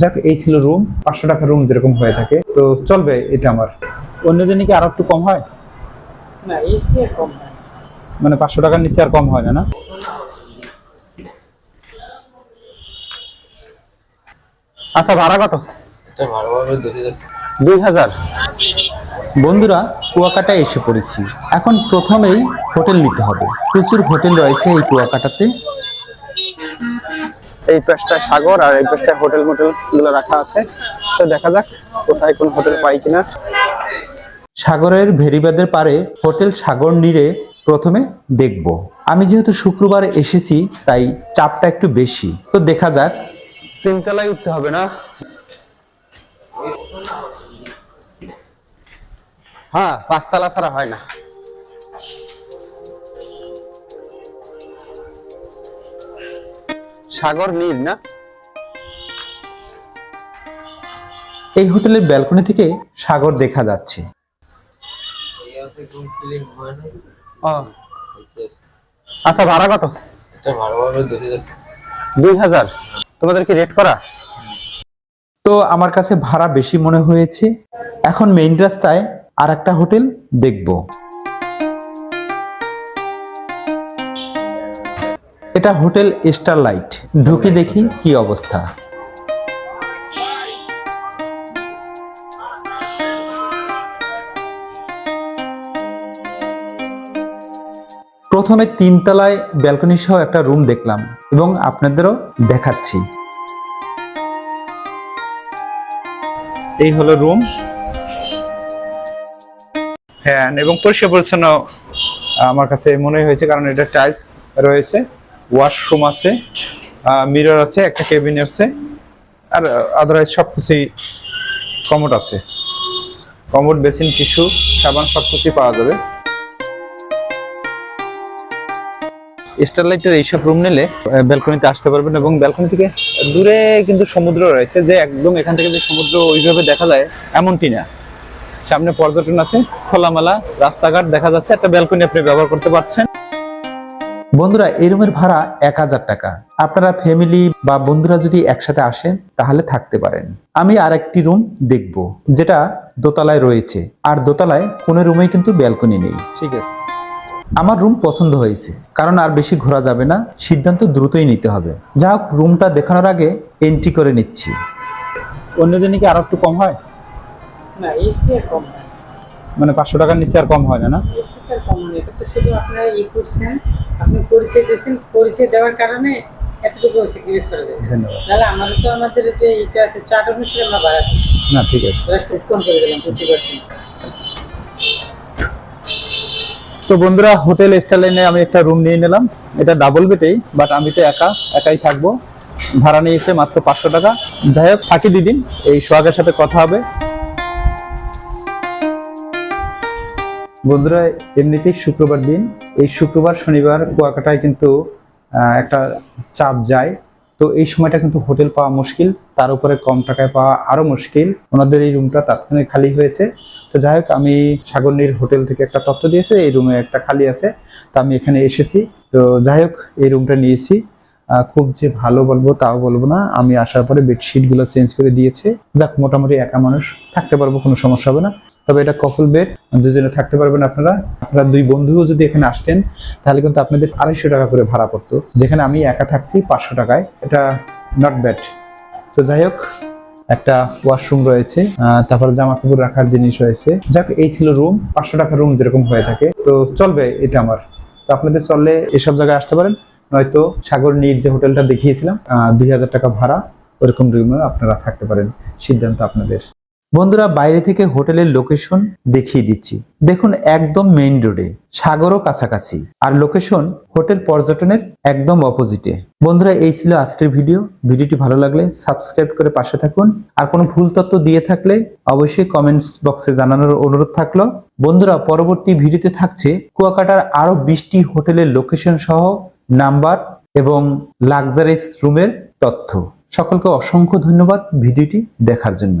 যাক এই ছিল রুম পাঁচশো টাকা রুম যেরকম হয়ে থাকে। তো চলবে এটা আমার। অন্য দিনে কি আরও একটু কম হয়? না কম মানে পাঁচশো টাকার নিচে আর কম হয় না না? আচ্ছা ভাড়া কত? দুই হাজার। দুই হাজার। বন্ধুরা কুয়াকাটায় এসে পড়েছি। এখন প্রথমেই হোটেল নিতে হবে। প্রচুর হোটেল রয়েছে এই কুয়াকাটাতে। এই পাশটায় সাগর আর এই পাশটায় হোটেল মোটেলগুলো রাখা আছে। তো দেখা যাক কোথায় কোন হোটেল পাই কিনা। সাগরের ভেরিবাদের পারে হোটেল সাগর নীড়ে প্রথমে দেখব। আমি যেহেতু শুক্রবার এসেছি তাই চাপটা একটু বেশি। তো দেখা যাক। তিনতলায় উঠতে হবে না? হ্যাঁ পাঁচতলা ছাড়া হয় না। সাগর নীল না? এই হোটেলের ব্যালকনি থেকে সাগর দেখা যাচ্ছে। আচ্ছা ভাড়া কত? দুই হাজার। তোমাদের কি রেট করা? তো আমার কাছে ভাড়া বেশি মনে হয়েছে। এখন মেইন রাস্তায় আর একটা হোটেল দেখব। এটা হোটেল স্টারলাইট। ঢুকে দেখি কি অবস্থা। প্রথমে তিনতলায় ব্যালকনি সহ একটা রুম দেখলাম এবং আপনাদেরও দেখাচ্ছি। এই হলো রুম হ্যাঁ এবং পরিষ্কার পরিচ্ছন্ন আমার কাছে মনে হয়েছে কারণ এটা টাইলস রয়েছে। ওয়াশরুম আছে মিরর আছে, একটা কেবিন আছে, আর আদারওয়াইজ সব কিছুই কমোড আছে। কমোড বেসিন টিস্যু সাবান সব কিছুই পাওয়া যাবে। স্টারলাইটের এইসব রুম নিলে ব্যালকনিতে আসতে পারবেন এবং ব্যালকনি থেকে দূরে কিন্তু সমুদ্র রয়েছে, যে একদম এখান থেকে যে সমুদ্র ওইভাবে দেখা যায় এমনটি না। সামনে পর্যটন আছে, খোলামেলা রাস্তাঘাট দেখা যাচ্ছে, একটা ব্যালকনি আপনি ব্যবহার করতে পারছেন। বন্ধুরা এই রুমের ভাড়া এক হাজার টাকা। আপনারা ফ্যামিলি বা বন্ধুরা যদি একসাথে আসেন তাহলে থাকতে পারেন। আমি আর একটি রুম দেখব যেটা দোতলায় রয়েছে। আর দোতলায় কোনো রুমেই কিন্তু ব্যালকনি নেই। ঠিক আছে। আমার রুম পছন্দ হয়েছে কারণ আর বেশি ঘোরা যাবে না। সিদ্ধান্ত দ্রুতই নিতে হবে। যা হোক রুমটা দেখানোর আগে এন্ট্রি করে নিচ্ছি। অন্য দিনে কি আরও একটু কম হয়? না এসি কম মানে পাঁচশো টাকার নিচে আর কম হয় না না? এসি আর কম এটা তো শুধু আপনারা ই করছেন আপনি পরিচয় দিয়েছেন পরিচয় দেওয়ার কারণে এতটুকু স্যাক্রিফাইস করা যায়। নাহলে আমাদের তো আমাদের যে এটা আছে চার্ট অনুসারে আমরা বাড়াতে না ঠিক আছে। ডিসকাউন্ট করে দিলাম ফিফটি পার্সেন্ট তো বন্ধুরা হোটেল স্টাইলাইনে আমি একটা রুম নিয়ে নিলাম। এটা ডাবল বেডেই বাট আমি তো একা একাই থাকব। ভাড়া নিয়েছে মাত্র পাঁচশো টাকা। যাই হোক থাকি দুদিন। এই সোহাগের সাথে কথা হবে। বন্ধুরা, এমনিতেই শুক্রবার দিন। এই শুক্রবার, শনিবার, কুয়াকাটায় কিন্তু একটা চাপ যায়। তো এই সময়টা কিন্তু হোটেল পাওয়া মুশকিল, তার উপরে কম টাকায় পাওয়া আরও মুশকিল। ওনাদের এই রুমটা তাৎক্ষণিক খালি হয়েছে। তো যাই হোক, আমি সাগরনীর হোটেল থেকে একটা তথ্য দিয়েছে, এই রুমে একটা খালি আছে। তো আমি এখানে এসেছি। তো যাই হোক, এই রুমটা নিয়েছি। খুব যে ভালো বলব তাও বলব না। আমি আসার পরে বেডশিটগুলো চেঞ্জ করে দিয়েছে। যাক, মোটামুটি একা মানুষ, থাকতে পারব, কোনো সমস্যা হবে না। তবে এটা কপল বেড দুজনে থাকতে পারবেন আপনারা। আপনারা দুই বন্ধুও যদি এখানে আসতেন, তাহলে কিন্তু আপনাদের আড়াইশো টাকা করে ভাড়া পড়তো। যেখানে আমি একা থাকছি, পাঁচশো টাকায়। এটা নট ব্যাড তো যাই হোক, একটা ওয়াশরুম রয়েছে তারপর জামা কাপড় রাখার জিনিস রয়েছে। যাক, এই ছিল রুম পাঁচশো টাকা রুম যেরকম হয়ে থাকে। তো চলবে এটা আমার। তো আপনাদের চললে এসব জায়গায় আসতে পারেন। নয়তো সাগর নীর যে হোটেলটা দেখিয়েছিলাম দুই হাজার টাকা ভাড়া, ওরকম রুমে আপনারা থাকতে পারেন। সিদ্ধান্ত আপনাদের। বন্ধুরা, বাইরে থেকে হোটেলের লোকেশন দেখিয়ে দিচ্ছি। দেখুন, একদম মেইন রোডে সাগরও কাছাকাছি। আর লোকেশন হোটেল পর্যটনের একদম অপোজিটে বন্ধুরা, এই ছিল আজকের ভিডিও ভিডিওটি ভালো লাগলে সাবস্ক্রাইব করে পাশে থাকুন। আর কোনো ভুল তথ্য দিয়ে থাকলে অবশ্যই কমেন্টস বক্সে জানানোর অনুরোধ থাকল। বন্ধুরা, পরবর্তী ভিডিওতে থাকছে কুয়াকাটার আরও বিশটি হোটেলের লোকেশন সহ নাম্বার এবং লাক্সারিস রুমের তথ্য। সকলকে অসংখ্য ধন্যবাদ ভিডিওটি দেখার জন্য।